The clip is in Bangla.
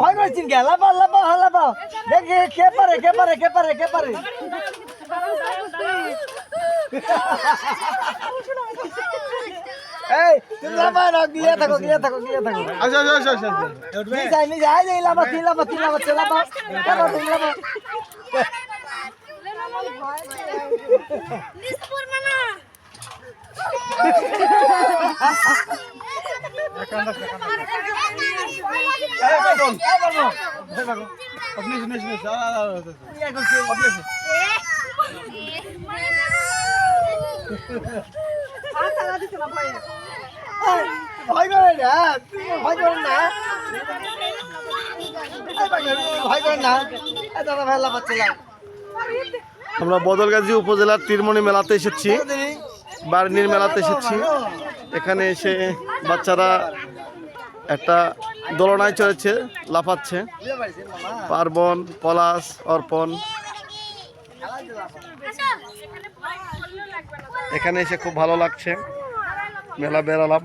ভয় করছিস কে লাফা লাফা হ্যাঁ লাফা। দেখি কে পারে কে পারে কে পারে কে পারে? এই তুমি লাফা না গিয়ে থাকো গিয়ে থাকো গিয়ে থাকো। আচ্ছা আচ্ছা আচ্ছা আচ্ছা নিজে আয়, নিজে আয়, এই লাফা তিন লাফা তিন লাফা লাফা। লাফা লাফা। ভয় করে না। ভয় করে না ভয় করে না। দাদা ভাই লাফা ছিলাম আমরা বদলগাজী উপজেলার তীরমণি মেলাতে এসেছি। বার্নির মেলাতে এসেছি। এখানে এসে বাচ্চারা একটা দোলনায় চড়েছে লাফাচ্ছে। পার্বন পলাশ অর্পণ। এখানে এসে খুব ভালো লাগছে। মেলা বেরালাম